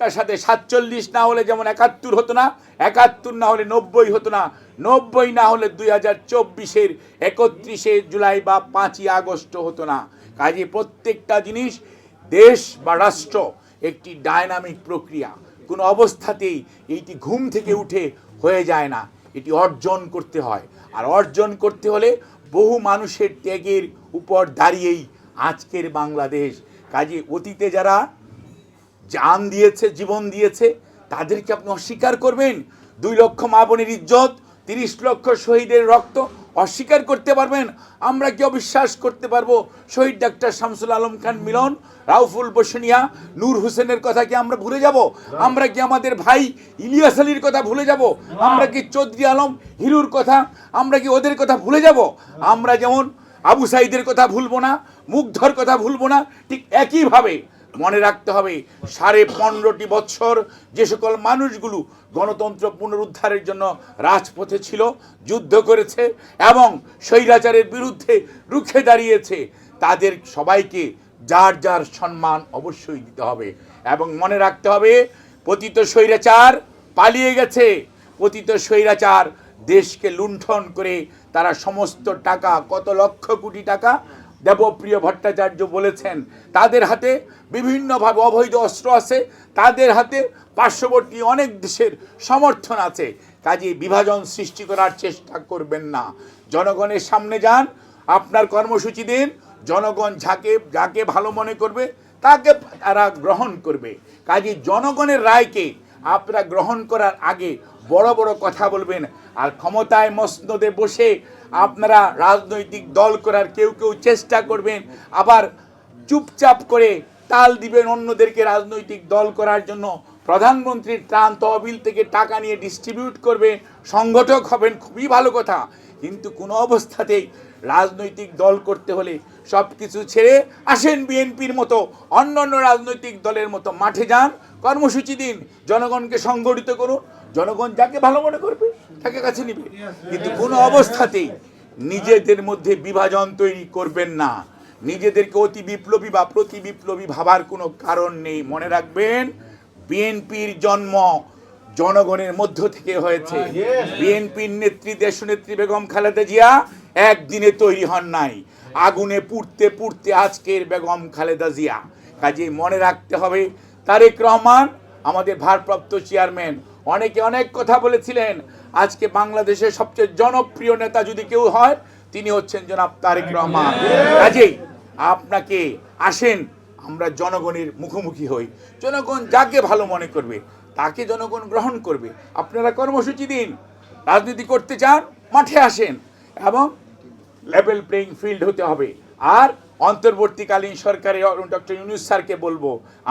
তার সাথে সাতচল্লিশ না হলে যেমন একাত্তর হতো না, একাত্তর না হলে নব্বই হতো না, নব্বই না হলে দুই হাজার চব্বিশের একত্রিশে জুলাই বা পাঁচই আগস্ট হতো না। কাজে প্রত্যেকটা জিনিস দেশ বা রাষ্ট্র একটি ডায়নামিক প্রক্রিয়া। কোনো অবস্থাতেই এইটি ঘুম থেকে উঠে হয়ে যায় না। এটি অর্জন করতে হয়। আর অর্জন করতে হলে বহু মানুষের ত্যাগের উপর দাঁড়িয়েই আজকের বাংলাদেশ। কাজে অতীতে যারা জান দিয়েছে, জীবন দিয়েছে, তাদেরকে আপনি অস্বীকার করবেন। দুই লক্ষ মা বোনের ইজ্জত, তিরিশ লক্ষ শহীদের রক্ত, অস্বীকার করতে পারবেন। আমরা কি অবিশ্বাস করতে পারব? শহীদ ডাক্তার শামসুল আলম খান মিলন, রাউফুল বসনিয়া, নূর হোসেনের কথা কি আমরা ভুলে যাব? আমরা কি আমাদের ভাই ইলিয়াস আলীর কথা ভুলে যাব? আমরা কি চৌধুরী আলম হিরুর কথা, আমরা কি ওদের কথা ভুলে যাব? আমরা যেমন আবু সাইদের কথা ভুলবো না, মুগ্ধর কথা ভুলবো না, ঠিক একইভাবে মনে রাখতে হবে, সাড়ে পনেরোটি বছর যে সকল মানুষগুলো গণতন্ত্র পুনরুদ্ধারের জন্য রাজপথে ছিল, যুদ্ধ করেছে এবং স্বৈরাচারের বিরুদ্ধে রুখে দাঁড়িয়েছে, তাদের সবাইকে যার যার সম্মান অবশ্যই দিতে হবে। এবং মনে রাখতে হবে, পতিত স্বৈরাচার পালিয়ে গেছে। পতিত স্বৈরাচার দেশকে লুণ্ঠন করে তারা সমস্ত টাকা, কত লক্ষ কোটি টাকা দেবপ্রিয় ভট্টাচার্য বলেছেন, তাদের হাতে বিভিন্নভাবে অবৈধ অস্ত্র আছে, তাদের হাতে পার্শ্ববর্তী অনেক দেশের সমর্থন আছে। কাজে বিভাজন সৃষ্টি করার চেষ্টা করবেন না। জনগণের সামনে যান, আপনার কর্মসূচি দিন, জনগণ যাকে যাকে ভালো মনে করবে, তাকে তারা গ্রহণ করবে। কাজে জনগণের রায়কে আপনারা গ্রহণ করার আগে বড় বড় কথা বলবেন আর ক্ষমতায় মসনদে বসে আপনারা রাজনৈতিক দল করার কেউ কেউ চেষ্টা করবেন, আবার চুপচাপ করে তাল দিবেন অন্যদেরকে রাজনৈতিক দল করার জন্য। প্রধানমন্ত্রীর ত্রাণ তহবিল থেকে টাকা নিয়ে ডিস্ট্রিবিউট করবে সংগঠক হবেন, খুবই ভালো কথা। কিন্তু কোনো অবস্থাতেই রাজনৈতিক দল করতে হলে সব কিছু ছেড়ে আসেন বিএনপির মতো অন্য অন্য রাজনৈতিক দলের মতো মাঠে যান। কর্মসূচি দিন, জনগণকে সংগঠিত করুন। জনগণ যাকে ভালো মনে করবে। তাকে কাছে নিবে। কিন্তু কোনো অবস্থাতেই নিজেদের মধ্যে বিভাজন তৈরি করবেন না। নিজেদেরকে অতি বিপ্লবী বা প্রতি বিপ্লবী ভাবার কোনো কারণ নেই। মনে রাখবেন বিএনপির জন্ম জনগণের মধ্য থেকে হয়েছে। বিএনপির নেত্রী দেশনেত্রী বেগম খালেদা জিয়া একদিনে তৈরি হন নাই। আগুনে পুড়তে পুড়তে আজকের বেগম খালেদা জিয়া। কাজেই মনে রাখতে হবে তারেক রহমান আমাদের ভারপ্রাপ্ত চেয়ারম্যান অনেকে অনেক কথা বলেছিলেন। আজকে বাংলাদেশের সবচেয়ে জনপ্রিয় নেতা যদি কেউ হয় তিনি হচ্ছেন জনাব তারেক রহমান। কাজেই আপনাকে আসেন আমরা জনগণের মুখোমুখি হই। জনগণ যাকে ভালো মনে করবে তাকে জনগণ গ্রহণ করবে। আপনারা কর্মসূচি দিন রাজনীতি করতে চান মাঠে আসেন এবং লেভেল প্লেইং ফিল্ড হতে হবে। আর অন্তর্বর্তীকালীন সরকারে ডক্টর ইউনুস স্যারকে বলব,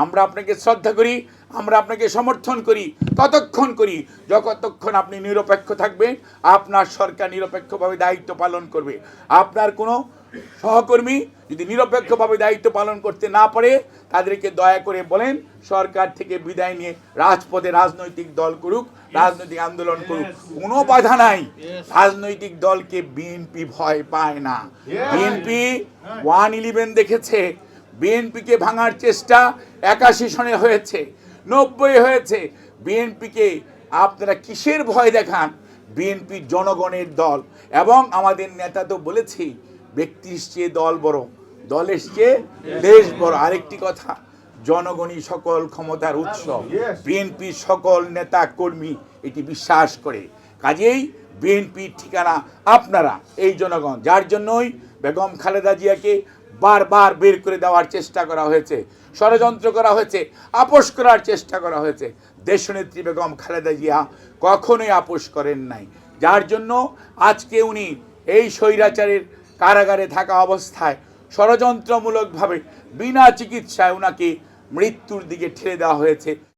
আমরা আপনাকে শ্রদ্ধা করি, আমরা আপনাকে সমর্থন করি, ততক্ষণ করি, যতক্ষণ আপনি নিরপেক্ষ থাকবেন, আপনার সরকার নিরপেক্ষভাবে দায়িত্ব পালন করবে। আপনার কোনো সহকর্মী যদি নিরপেক্ষভাবে দায়িত্ব পালন করতে না পারে তাদেরকে দয়া করে বলেন সরকার থেকে বিদায় নিয়ে রাজপথে রাজনৈতিক দল করুক রাজনৈতিক আন্দোলন করুক কোনো বাধা নাই। রাজনৈতিক দলকে বিএনপি ভয় পায় না। বিএনপি ওয়ান ইলেভেন দেখেছে বিএনপিকে ভাঙার চেষ্টা একাশি সনে হয়েছে নব্বই হয়েছে। বিএনপিকে আপনারা কিসের ভয় দেখান? বিএনপি জনগণের দল। এবং আমাদের নেতা তো বলেছি ব্যক্তির চেয়ে দল বড় দলের চেয়ে দেশ বড়। আরেকটি কথা জনগণই সকল ক্ষমতার উৎস। বিএনপি সকল নেতা কর্মী এটি বিশ্বাস করে। কাজেই বিএনপির ঠিকানা আপনারা এই জনগণ যার জন্যই বেগম খালেদা জিয়াকে বারবার বের করে দেওয়ার চেষ্টা করা হয়েছে ষড়যন্ত্র করা হয়েছে আপোষ করার চেষ্টা করা হয়েছে। দেশনেত্রী বেগম খালেদা জিয়া কখনোই আপোষ করেন নাই। যার জন্য আজকে উনি এই স্বৈরাচারের কারাগারে থাকা অবস্থায় ষড়যন্ত্রমূলকভাবে বিনা চিকিৎসায় ওনাকে মৃত্যুর দিকে ঠেলে দেওয়া হয়েছে।